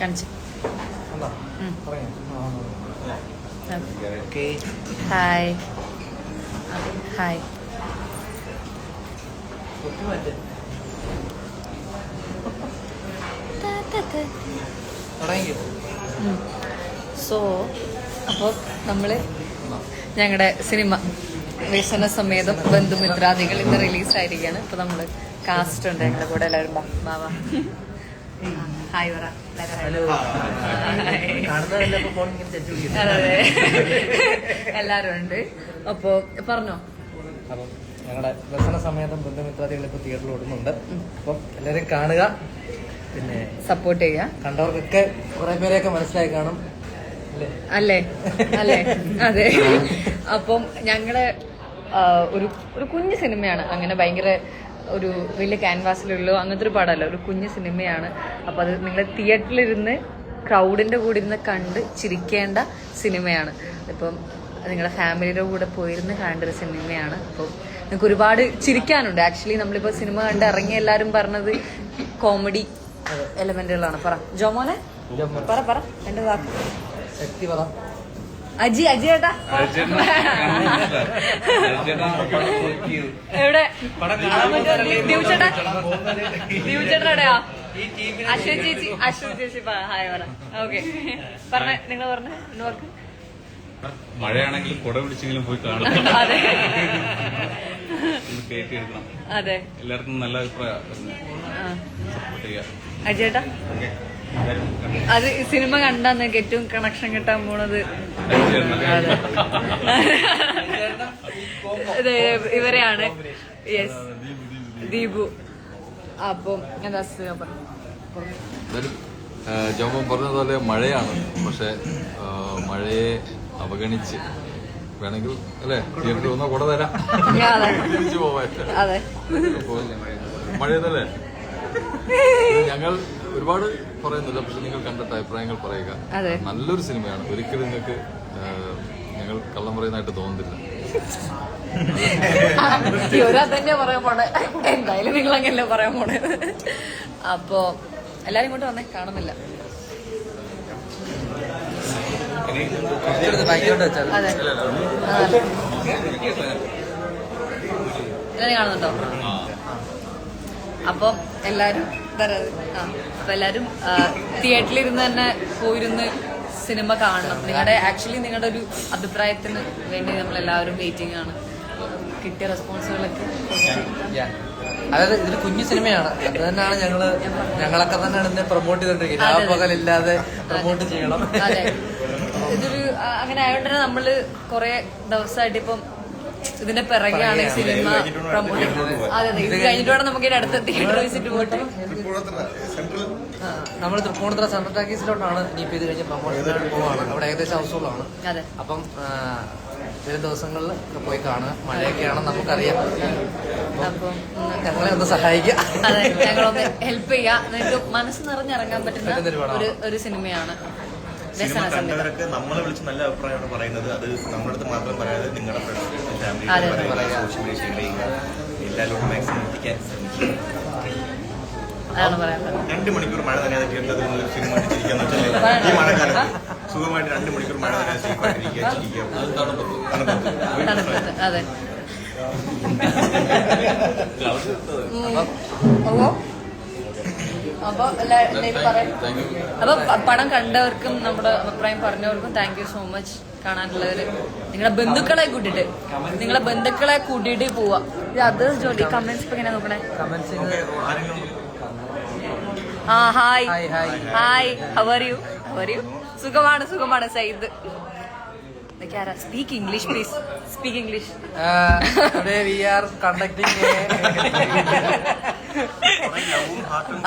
കാണിച്ചു. Hi. Hi. So അപ്പോൾ നമ്മൾ ഞങ്ങളുടെ സിനിമ വ്യസന സമേതം ബന്ധുമിത്രാദികൾ ഇന്ന് റിലീസായിരിക്കുകയാണ് അപ്പോൾ നമ്മൾ കാസ്റ്റ് ഉണ്ട് ഞങ്ങളുടെ കൂടെ എല്ലാവരും. ബാ ബാ ബാ ഹായ് പറ. അതെ. ഉണ്ട് അപ്പോൾ പറഞ്ഞോ. അപ്പം ഞങ്ങളുടെ ദർശന സമേതം ബന്ധുമിത്രാദികൾ ഇപ്പൊ തിയേറ്ററിൽ ഓടുന്നുണ്ട്. അപ്പം എല്ലാരും കാണുക. പിന്നെ സപ്പോർട്ട് ചെയ്യുക. കണ്ടവർക്കൊക്കെ കുറെ പേരെയൊക്കെ മനസ്സിലായി കാണും. അല്ലേ? അല്ലേ? അതെ. അപ്പം ഞങ്ങൾ ഒരു ഒരു കുഞ്ഞു സിനിമയാണ്. അങ്ങനെ ഭയങ്കര ഒരു വലിയ ക്യാൻവാസിലുള്ളൂ അങ്ങനത്തെ ഒരു പടമല്ല. ഒരു കുഞ്ഞു സിനിമയാണ്. അപ്പോൾ അത് നിങ്ങൾ തിയേറ്ററിലിരുന്ന് ക്രൗഡിന്റെ കൂടെ ഇരുന്ന് കണ്ട് ചിരിക്കേണ്ട സിനിമയാണ്. ഇപ്പം നിങ്ങളുടെ ഫാമിലിയുടെ കൂടെ പോയിരുന്ന് കാണേണ്ട ഒരു സിനിമയാണ്. അപ്പം നിങ്ങൾക്ക് ഒരുപാട് ചിരിക്കാനുണ്ട്. ആക്ച്വലി നമ്മളിപ്പോൾ സിനിമ കണ്ട് ഇറങ്ങി എല്ലാവരും പറഞ്ഞത് കോമഡി എലമെന്റുകളാണ് പറ. ജോമോനെ പറ പറ. എന്റെ വാക്ക്. ശക്തി പറ. അജി അജി ഏട്ടാ? എവിടെ? ദിവചേട്ടാ ദിവചേട്ടൻ എവിടെയാ? അശ്വതി ചേച്ചി അശ്വതി ചേച്ചി ഹായ് പറ. ഓക്കെ. പറഞ്ഞ നിങ്ങൾ പറഞ്ഞു. മഴയാണെങ്കിൽ കുട പിടിച്ചെങ്കിലും പോയി കാണും. അതെ. ഒന്ന് കയറ്റിയെടുക്കണം. അതെ. എല്ലാവർക്കും നല്ല അഭിപ്രായം. അജേട്ടാ? അത് ഈ സിനിമ കണ്ടാന്ന് ഏറ്റവും കണക്ഷൻ കിട്ടാൻ പോണത്. ഇവരെയാണ്. യെസ് ദീപു അപ്പം എന്താ ജോമോൻ പറഞ്ഞതുപോലെ മഴയാണ്. പക്ഷെ മഴയെ അവഗണിച്ച് വേണമെങ്കിൽ അല്ലേ? തിയേറ്ററിൽ വന്നാൽ കൂടെ തരാം. തിരിച്ചു പോവാൻ. മഴയതല്ലേ ഞങ്ങൾ ഒരുപാട് പറയുന്നില്ല പക്ഷെ നിങ്ങൾ കണ്ടിട്ട് അഭിപ്രായങ്ങൾ പറയുക. നല്ലൊരു സിനിമയാണ്. ഒരിക്കലും നിങ്ങൾക്ക് ഞങ്ങൾ കള്ളം പറയുന്നതായിട്ട് തോന്നുന്നില്ല ഇവർ അതന്നെ പറയാൻ പോണേ. എന്തായാലും നിങ്ങൾ അങ്ങനല്ലേ പറയാൻ പോണേ. അപ്പോ എല്ലാരും ഇങ്ങോട്ട് വന്നേ. കാണുന്നില്ല. ബാക്കിലോട്ട് വെച്ചാൽ കാണുന്നുണ്ടോ? അപ്പൊ എല്ലാരും അപ്പൊ എല്ലാരും തിയേറ്ററിൽ ഇരുന്ന് തന്നെ പോയിരുന്ന് സിനിമ കാണണം. നിങ്ങളുടെ ആക്ച്വലി നിങ്ങളുടെ ഒരു അഭിപ്രായത്തിന് വേണ്ടി നമ്മൾ എല്ലാവരും വെയിറ്റിംഗ് ആണ്. കിട്ടിയ റെസ്പോൺസുകളൊക്കെ. അതായത് ഇതൊരു കുഞ്ഞു സിനിമയാണ് അത് തന്നെയാണ് ഞങ്ങൾ ഞങ്ങളൊക്കെ തന്നെയാണ് ഇതിനെ പ്രൊമോട്ട് ചെയ്തോണ്ടിരിക്കുന്നത്. ആ പകലില്ലാതെ പ്രൊമോട്ട് ചെയ്യണം. അങ്ങനെ ആയതുകൊണ്ട് തന്നെ നമ്മൾ കൊറേ ദിവസമായിട്ട് ഇപ്പം ഇതിന്റെ പിറകെയാണ് ഈ സിനിമ പ്രൊമോട്ട് അതെ അതെ. ഇത് കഴിഞ്ഞിട്ട് വേണം നമുക്ക് ഇനി അടുത്ത തിയേറ്റർ വിസിറ്റ് പോയിട്ട്. നമ്മൾ തൃപ്പൂണിത്തുറ സെൻട്രൽ ടാക്കീസിലോട്ടാണ് ഇനിയിപ്പോ ഇത് കഴിഞ്ഞ് പ്രൊമോഷനായിട്ട് പോവാണ് അവിടെ ഏകദേശം ഹൗസ്ഫുള്ളാണ് അതെ. അപ്പം ചില ദിവസങ്ങളിൽ പോയി കാണുക. മഴയൊക്കെയാണ് നമുക്കറിയാം. അപ്പം ഞങ്ങളെ ഒന്ന് സഹായിക്കുക അതെ ഞങ്ങളൊന്ന് ഹെൽപ്പ് ചെയ്യാം നിങ്ങൾക്ക് മനസ്സ് നിറഞ്ഞിറങ്ങാൻ പറ്റുന്ന ഒരു ഒരു സിനിമയാണ്. സിനിമ കണ്ടവരൊക്കെ നമ്മളെ വിളിച്ച് നല്ല അഭിപ്രായമാണ് പറയുന്നത്. അത് നമ്മുടെ അടുത്ത് മാത്രം പറയാതെ നിങ്ങളുടെ friends family. Social media share ചെയ്യുക എല്ലാവരോടും മാക്സിമം എത്തിക്കാൻ ശ്രമിക്കുക രണ്ട് മണിക്കൂർ മഴ നനയാതെ കേട്ടത് ഒരു സിനിമ കണ്ടിരിക്കാന്ന് വെച്ചാൽ ഈ മഴക്കാലത്ത് സുഖമായിട്ട് രണ്ട് മണിക്കൂർ മഴ നനയാതെ സേഫായിട്ടിരിക്കുക ചിരിക്കുക. തണുപ്പത്ത്. തണുപ്പത്ത്. അതെ. അപ്പൊ എല്ലാ- എല്ലാവരും പറയാം. അപ്പൊ പടം കണ്ടവർക്കും നമ്മുടെ അഭിപ്രായം പറഞ്ഞവർക്കും താങ്ക് യു സോ മച്ച് കാണാനുള്ളവര്. നിങ്ങളെ ബന്ധുക്കളെ കൂട്ടിട്ട് നിങ്ങളെ ബന്ധുക്കളെ കൂട്ടിയിട്ട് പോവാ. ഇത് അത് ജോലി കമന്റ്സ് ഇപ്പൊ എങ്ങനെയാ നോക്കണേ? കമന്റ്സ് ആ hi hi hi hi how are you how are you സുഖമാണ് സുഖമാണ് Sayyid speak English please speak English today we are conducting ലവും ഹാർട്ടും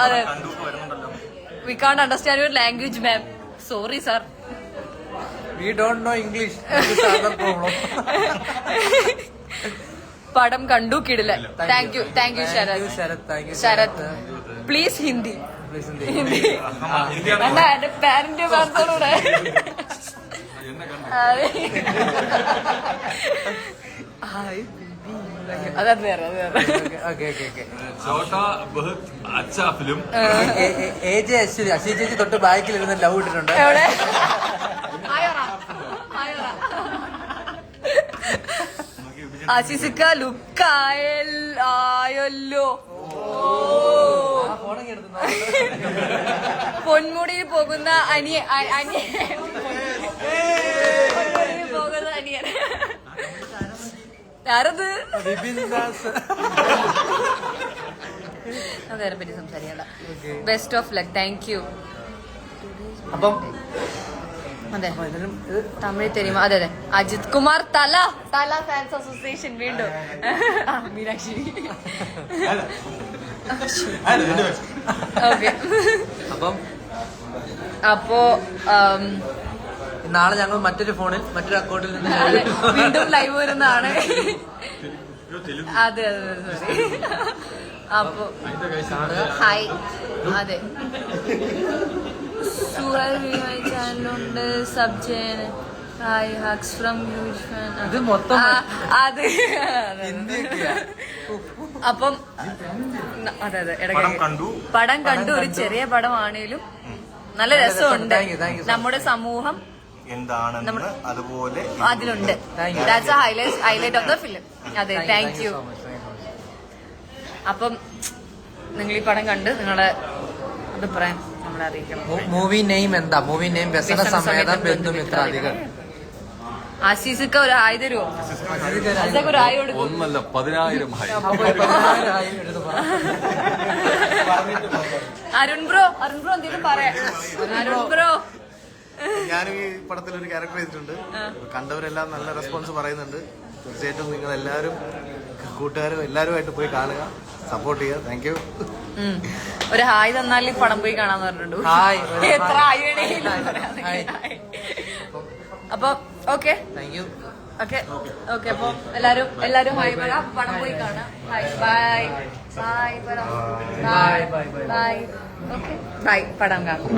we can't understand your language, ma'am. Sorry, language ma'am sorry sir we don't know English problem പടം കണ്ടു കിടില thank you thank you Sarath. Sarath. Please Hindi. Please Hindi. എന്റെ parent hi അത്. അത് വേറെ അത് വേറെ. ഓക്കെ ഓക്കെ ഓക്കെ ചോട്ടാ ബഹുത് അച്ഛാ film A J Aswathy Aswathy ചേച്ചി തൊട്ട് ബാക്കിൽ ഇരുന്ന് ലവ് ഇട്ടിട്ടുണ്ട്. ആശിസിക്ക ലുക്ക് ആയൽ ആയല്ലോ പൊന്മുടിയിൽ പോകുന്ന അനിയ അനിയ. പോകുന്ന അനിയൻ ആരത്? വേറെ പറ്റി സംസാരിക്കണ്ട best of luck thank you അപ്പം അതെ. തമിഴ് തെരുമ അതെ അതെ. അജിത് കുമാർ തല. തല ഫാൻസ് അസോസിയേഷൻ വീണ്ടും. മീനാക്ഷി. ഓക്കെ അപ്പം അപ്പോ നാളെ ഞങ്ങൾ മറ്റൊരു ഫോണിൽ മറ്റൊരു അക്കൗണ്ടിൽ നിന്ന് വീണ്ടും ലൈവ് വരുന്നതാണ്. അതെ അതെ സോറി അപ്പൊ ഹായ് അതെ. ചാനലുണ്ട് സബ് ചെയ്യാൻ ഹായ് ഹക്സ് ഫ്രം ഹ്യൂജ് ഫാൻ ഇത് മൊത്തം അത്. അപ്പം അതെ അതെ ഇടയ്ക്ക് പടം കണ്ടു. ഒരു ചെറിയ പടമാണേലും നല്ല രസമുണ്ട്. നമ്മുടെ സമൂഹം എന്താണെന്ന് അതുപോലെ അതിലുണ്ട്. That's highlight highlight of the film അതെ താങ്ക് യു. അപ്പം നിങ്ങൾ ഈ പടം കണ്ട് നിങ്ങളെ അഭിപ്രായം നമ്മളെ അറിയിക്കണം. മൂവി നെയിം എന്താ? മൂവി നെയിം വ്യസന സമേതം ബന്ധുമിത്രാദികൾ ആശീസിക്ക ഒരു ആയി തരുമോ ആയി കൊടുക്കും ഒന്നല്ല പതിനായിരം. അരുൺ ബ്രോ അരുൺ ബ്രോ എന്തെങ്കിലും പറയാം. അരുൺ ബ്രോ. ഞാനും ഈ പടത്തിൽ ഒരു ക്യാരക്ടർ ചെയ്തിട്ടുണ്ട്. കണ്ടവരെല്ലാം നല്ല റെസ്പോൺസ് പറയുന്നുണ്ട്. തീർച്ചയായിട്ടും നിങ്ങൾ എല്ലാവരും കൂട്ടുകാരും എല്ലാവരുമായിട്ട് പോയി കാണുക സപ്പോർട്ട് ചെയ്യുക. താങ്ക് യു ഒരു ഹായ് തന്നാൽ ഈ പടം പോയി കാണാൻ പറഞ്ഞിട്ടുണ്ട്. ഹായ്, എത്ര. അപ്പൊ okay thank you okay okay അപ്പൊ എല്ലാരും എല്ലാരും ഹായ് പറ. പടം പോയി കാണാം. ഹായ് ബൈ ബൈ പറ bye bye, bye. Bye okay bye പടം കാണാം.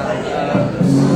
Thank you.